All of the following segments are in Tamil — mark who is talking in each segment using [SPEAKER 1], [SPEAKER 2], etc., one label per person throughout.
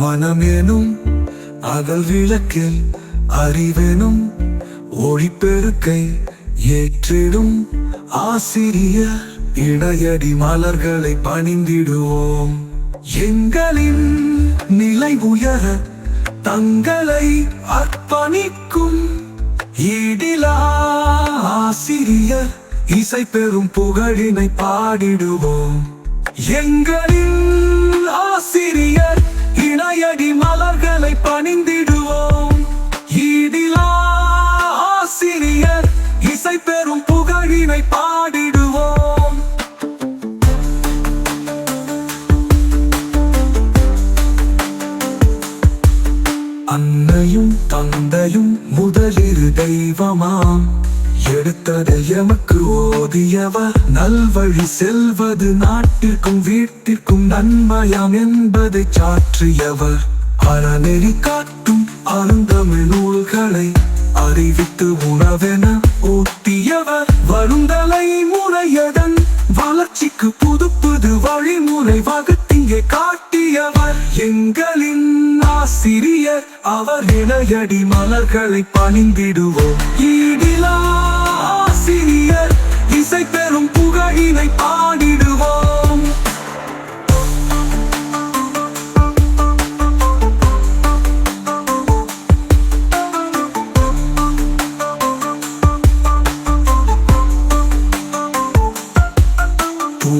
[SPEAKER 1] மனமேனும் அகல் விளக்கில் அறிவெனும் ஒளிப்பெருக்கை ஏற்றிடும் ஆசிரியர் இடையடி மலர்களை பணிந்திடுவோம். எங்களின் நிலை உயர தங்களை அர்ப்பணிக்கும் ஈடிலா ஆசிரியர் இசை பெறும் புகழினை பாடிடுவோம். எங்களின் ஆசிரியர் இணையடி மலர்களை பணிந்திடுவோம் அன்னையும் தந்தையும் முதலிரு தெய்வமாம். எடுத்தது எமக்கு ஓதியவர் நல்வழி செல்வது நாட்டிற்கும் வீட்டிற்கும் நன்மையாம் என்பதை சாற்றியவர். அறநெறி காட்டும் அருந்தமிழ் நூல்களை அறிவித்து உணவென ஊட்டியவர். வருந்தலை முறையதன் வளர்ச்சிக்கு புதுப்புது வழிமுறை வகுத்து இங்கே காட்டியவர் எங்களின் ஆசிரியர். அவர் இணையடி மலர்களை பணிந்திடுவோம். ஈடிலா ஆசிரியர் இசை பெறும் புகழினை பாடிடுவோம்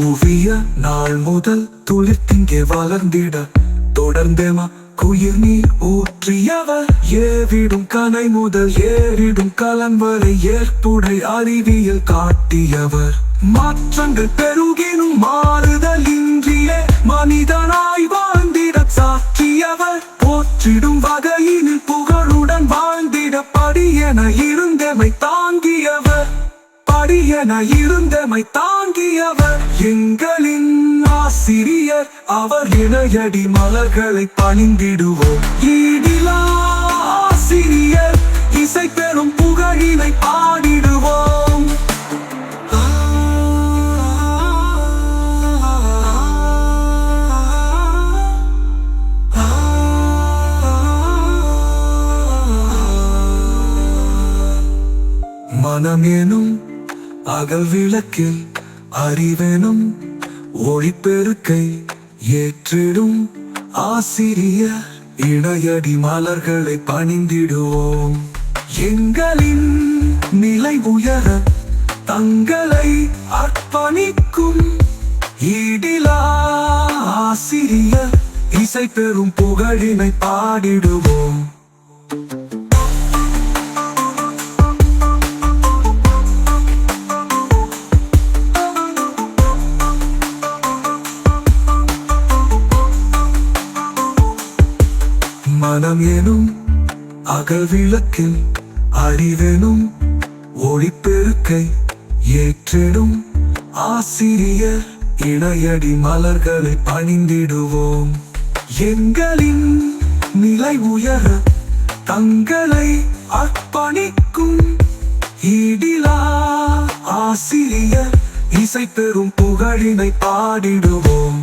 [SPEAKER 1] பூவிய நாள் முதல் துளிர்த்திங்கே வளர்ந்திட. தொடர்ந்தேமா குயிர் நீர் ஊற்றியவர் ஏவிடும் கனை முதல் ஏறிடும் கலன் வரை ஏற்புடை அறிவியல் காட்டியவர். மாற்றங்கள் பெருகினும் மாறுதல் இன்றியே மனிதனாய் வாழ்ந்திட சாற்றியவர் போற்றிடும் என இருந்தமை தாங்கியவர். எங்களின் ஆசிரியர் அவர் இணையடி மலர்களை பணிந்திடுவோம் ஈடிலா ஆசிரியர் இசை பெறும் புகழினை பாடிடுவோம். மனமேனும் அகல் விளக்கில் அறிவெனும் ஒளிப்பெருக்கை ஏற்றிடும் ஆசிரிய இணையடி மலர்களை பணிந்திடுவோம். எங்களின் நிலை உயர தங்களை அர்ப்பணிக்கும் ஈடிலா ஆசிரியர் இசை பெறும் புகழினை பாடிடுவோம். மனம் எனும் அகவிளக்கில் அறிவெனும் ஒளிப்பெருக்கை ஏற்றிடும் ஆசிரியர் இணையடி மலர்களை பணிந்திடுவோம். எங்களின் நிலை உயர தங்களை அர்ப்பணிக்கும் ஈடிலா ஆசிரியர் இசை பெறும் புகழினை பாடிடுவோம்.